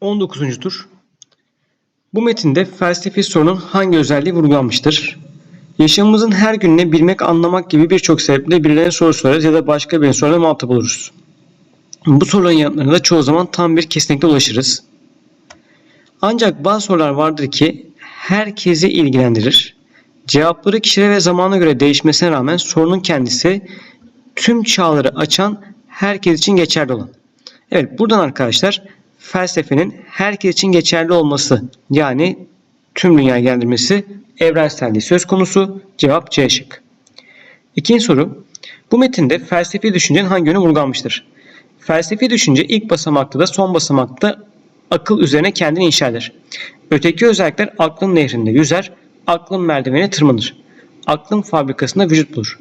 19. tur. Bu metinde felsefi sorunun hangi özelliği vurgulanmıştır? Yaşamımızın her gününü bilmek, anlamak gibi birçok sebeple birilerine soru sorarız ya da başka birine soruna muhatap oluruz. Bu soruların yanıtlarına da çoğu zaman tam bir kesinlikle ulaşırız. Ancak bazı sorular vardır ki herkesi ilgilendirir. Cevapları kişilere ve zamana göre değişmesine rağmen sorunun kendisi tüm çağları açan herkes için geçerli olan. Evet buradan arkadaşlar felsefenin herkes için geçerli olması yani tüm dünya geldirmesi evrenselliği söz konusu. Cevap C şık. İkinci soru. Bu metinde felsefi düşüncenin hangi yönü vurgulanmıştır? Felsefi düşünce ilk basamakta da son basamakta akıl üzerine kendini inşa eder. Öteki özellikler aklın nehrinde yüzer, aklın merdiveni tırmanır. Aklın fabrikasında vücut bulur.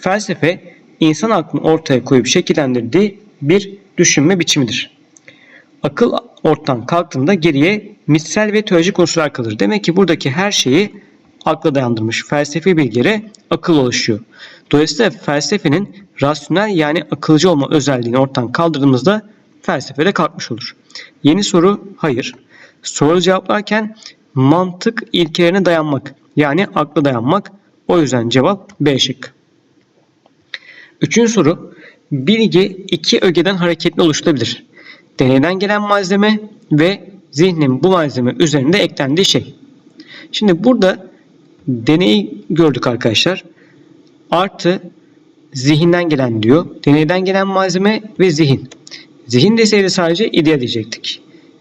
Felsefe insan aklını ortaya koyup şekillendirdiği bir düşünme biçimidir. Akıl ortadan kalktığında geriye mitsel ve teolojik unsurlar kalır. Demek ki buradaki her şeyi akla dayandırmış. Felsefi bilgilere akıl oluşuyor. Dolayısıyla felsefenin rasyonel yani akılcı olma özelliğini ortadan kaldırdığımızda felsefede kalkmış olur. Yeni soru hayır. Soru cevaplarken mantık ilkelerine dayanmak yani akla dayanmak. O yüzden cevap B şık. Üçüncü soru. Bilgi iki ögeden hareketli oluşturabilir. Deneyden gelen malzeme ve zihnin bu malzeme üzerinde eklendiği şey. Şimdi burada deneyi gördük arkadaşlar. Artı zihinden gelen diyor. Deneyden gelen malzeme ve zihin. Zihin deseydi sadece idea diyecektik.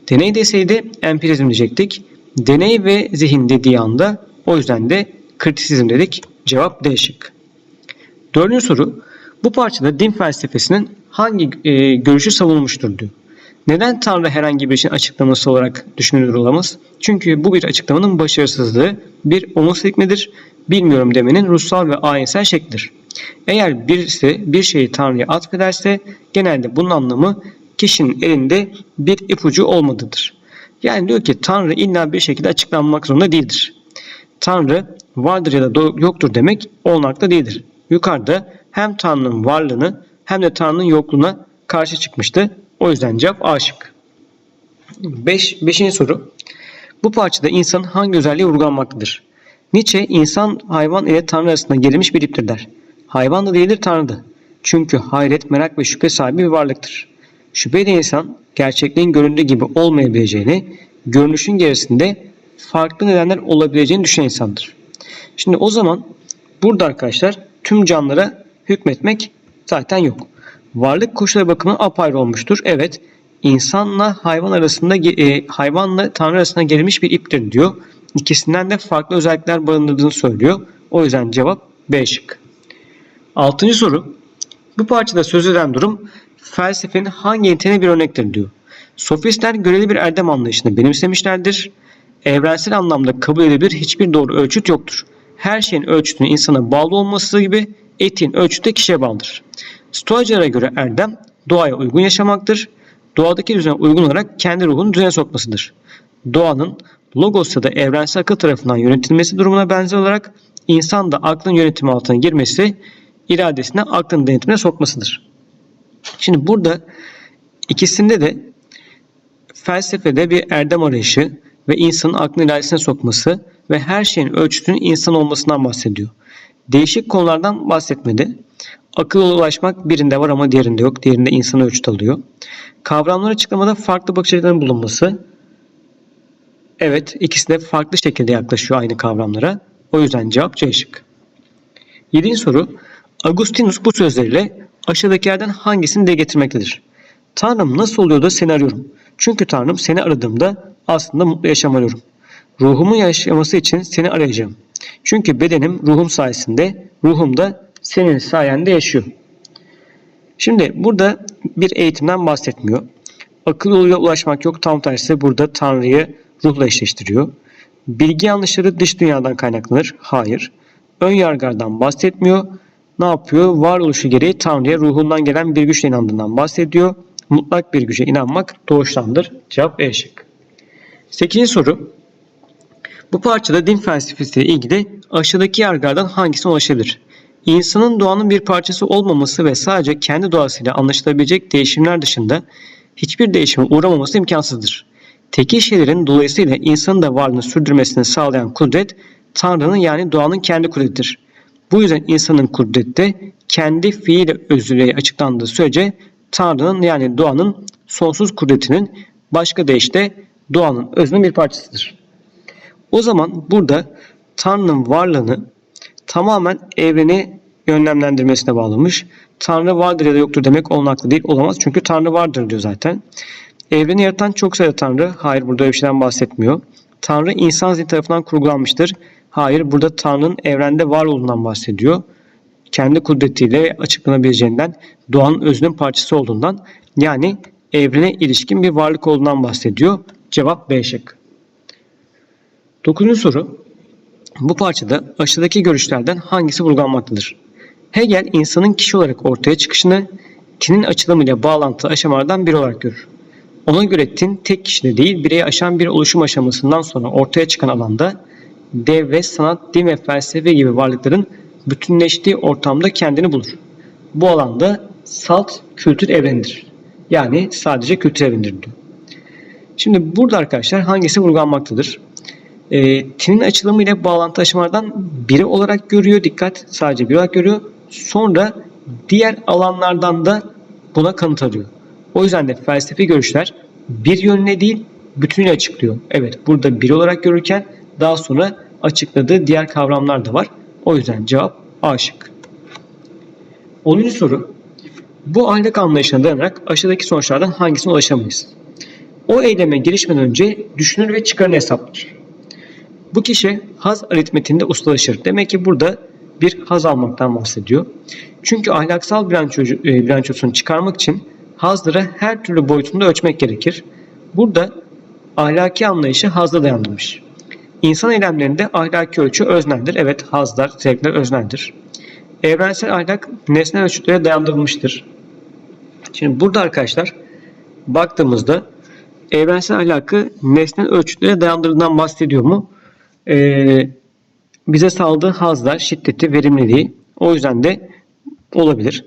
Deney deseydi empirizm diyecektik. Deney ve zihin dediği anda o yüzden de kritisizm dedik. Cevap D şık. Dördüncü soru. Bu parçada din felsefesinin hangi e, görüşü savunulmuştur diyor. Neden Tanrı herhangi bir şeyin açıklaması olarak düşünülür olamaz? Çünkü bu bir açıklamanın başarısızlığı bir omosikmedir, bilmiyorum demenin ruhsal ve ayinsel şeklidir. Eğer birisi bir şeyi Tanrı'ya atfederse genelde bunun anlamı kişinin elinde bir ipucu olmadıdır. Yani diyor ki Tanrı illa bir şekilde açıklanmak zorunda değildir. Tanrı vardır ya da yoktur demek olmakta değildir. Yukarıda hem Tanrı'nın varlığını hem de Tanrı'nın yokluğuna karşı çıkmıştı. O yüzden cevap A şık. 5. Beş, beşinci soru. Bu parçada insanın hangi özelliği vurgulanmaktadır? Nietzsche insan hayvan ile Tanrı arasında gerilmiş bir iptir der. Hayvan da değildir Tanrı da. Çünkü hayret, merak ve şüphe sahibi bir varlıktır. Şüpheyle insan gerçekliğin göründüğü gibi olmayabileceğini, görünüşün gerisinde farklı nedenler olabileceğini düşünen insandır. Şimdi o zaman burada arkadaşlar tüm canlılara hükmetmek zaten yok. Varlık koşulları bakımından apayrı olmuştur. Evet, insanla hayvan arasında e, hayvanla tanrı arasında gerilmiş bir iptir diyor. İkisinden de farklı özellikler barındırdığını söylüyor. O yüzden cevap B şık. Altıncı soru. Bu parçada söz edilen durum felsefenin hangi niteliğine bir örnektir diyor. Sofistler göreli bir erdem anlayışını benimsemişlerdir. Evrensel anlamda kabul edilebilir hiçbir doğru ölçüt yoktur. Her şeyin ölçütünün insana bağlı olması gibi etiğin ölçütü de kişiye bağlıdır. Stoacılara göre erdem doğaya uygun yaşamaktır. Doğadaki düzene uygun olarak kendi ruhunu düzene sokmasıdır. Doğanın logos ya da evrensel akıl tarafından yönetilmesi durumuna benzer olarak insan da aklın yönetimi altına girmesi iradesine aklın denetimine sokmasıdır. Şimdi burada ikisinde de felsefede bir erdem arayışı ve insanın aklın iradesine sokması ve her şeyin ölçütünün insan olmasından bahsediyor. Değişik konulardan bahsetmedi. Akılla ulaşmak birinde var ama diğerinde yok. Diğerinde insan ölçüt alıyor. Kavramları açıklamada farklı bakış açılarının bulunması. Evet ikisi de farklı şekilde yaklaşıyor aynı kavramlara. O yüzden cevap C şık. Yedinci soru. Agustinus bu sözleriyle aşağıdakilerden hangisini de getirmektedir? Tanrım nasıl oluyor da seni arıyorum? Çünkü Tanrım seni aradığımda aslında mutlu yaşam arıyorum. Ruhumun yaşaması için seni arayacağım. Çünkü bedenim ruhum sayesinde, ruhum da senin sayende yaşıyor. Şimdi burada bir eğitimden bahsetmiyor. Akıl yoluyla ulaşmak yok. Tam tersi burada Tanrı'yı ruhla eşleştiriyor. Bilgi yanlışları dış dünyadan kaynaklanır. Hayır. Ön yargardan bahsetmiyor. Ne yapıyor? Varoluşu gereği Tanrı'ya ruhundan gelen bir güçle inandığından bahsediyor. Mutlak bir güce inanmak doğuştandır. Cevap E şık. 8. soru. Bu parçada din felsefesiyle ilgili aşağıdaki yargılardan hangisine ulaşabilir? İnsanın doğanın bir parçası olmaması ve sadece kendi doğasıyla anlaşılabilecek değişimler dışında hiçbir değişime uğramaması imkansızdır. Tekil şeylerin dolayısıyla insanın da varlığını sürdürmesini sağlayan kudret Tanrı'nın yani doğanın kendi kudretidir. Bu yüzden insanın kudreti de kendi fiil özüyle açıklandığı sürece Tanrı'nın yani doğanın sonsuz kudretinin başka deyişle doğanın özünün bir parçasıdır. O zaman burada Tanrı'nın varlığını tamamen evreni yönlemlendirmesine bağlamış. Tanrı vardır ya da yoktur demek olmakla değil olamaz. Çünkü Tanrı vardır diyor zaten. Evreni yaratan çok sayıda Tanrı. Hayır burada öyle bir şeyden bahsetmiyor. Tanrı insan zihni tarafından kurgulanmıştır. Hayır burada Tanrı'nın evrende var olduğundan bahsediyor. Kendi kudretiyle açıklanabileceğinden, doğanın özünün parçası olduğundan yani evrene ilişkin bir varlık olduğundan bahsediyor. Cevap B şık. Dokuzuncu soru. Bu parçada aşağıdaki görüşlerden hangisi vurgulanmaktadır? Hegel insanın kişi olarak ortaya çıkışını tinin açılımıyla bağlantılı aşamalardan biri olarak görür. Ona göre tin tek kişide değil bireyi aşan bir oluşum aşamasından sonra ortaya çıkan alanda devlet, sanat, din ve felsefe gibi varlıkların bütünleştiği ortamda kendini bulur. Bu alanda salt kültür evrenidir. Yani sadece kültür evrenidir diyor. Şimdi burada arkadaşlar hangisi vurgulanmaktadır? E, tinin açılımı ile bağlantı aşamalardan biri olarak görüyor. Dikkat sadece bir olarak görüyor. Sonra diğer alanlardan da buna kanıt arıyor. O yüzden de felsefi görüşler bir yönüne değil bütünüyle açıklıyor. Evet burada bir olarak görürken daha sonra açıkladığı diğer kavramlar da var. O yüzden cevap A şık. 10. soru. Bu ahlak anlayışına dayanarak aşağıdaki sonuçlardan hangisine ulaşamayız? O eyleme girişmeden önce düşünür ve çıkarını hesaplar. Bu kişi haz aritmetiğinde ustalaşır. Demek ki burada bir haz almaktan bahsediyor. Çünkü ahlaksal bilanço, e, bilançosunu çıkarmak için hazları her türlü boyutunda ölçmek gerekir. Burada ahlaki anlayışı hazda dayandırmış. İnsan eylemlerinde ahlaki ölçü özneldir. Evet hazlar, zevkler özneldir. Evrensel ahlak nesne ölçütlere dayandırılmıştır. Şimdi burada arkadaşlar baktığımızda evrensel ahlakı nesnel ölçütlere dayandırıldığından bahsediyor mu? Ee, bize sağladığı hazlar, şiddeti, verimliliği o yüzden de olabilir.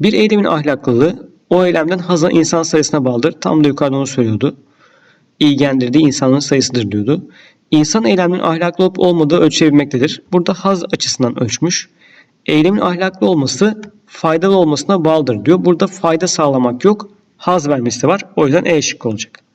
Bir eylemin ahlaklılığı o eylemden hazan insan sayısına bağlıdır. Tam da yukarıda onu söylüyordu. İlgilendirdiği insanın sayısıdır diyordu. İnsan eyleminin ahlaklı olup olmadığı ölçülebilmektedir. Burada haz açısından ölçmüş. Eylemin ahlaklı olması faydalı olmasına bağlıdır diyor. Burada fayda sağlamak yok. Haz vermesi de var. O yüzden E şıkkı olacak.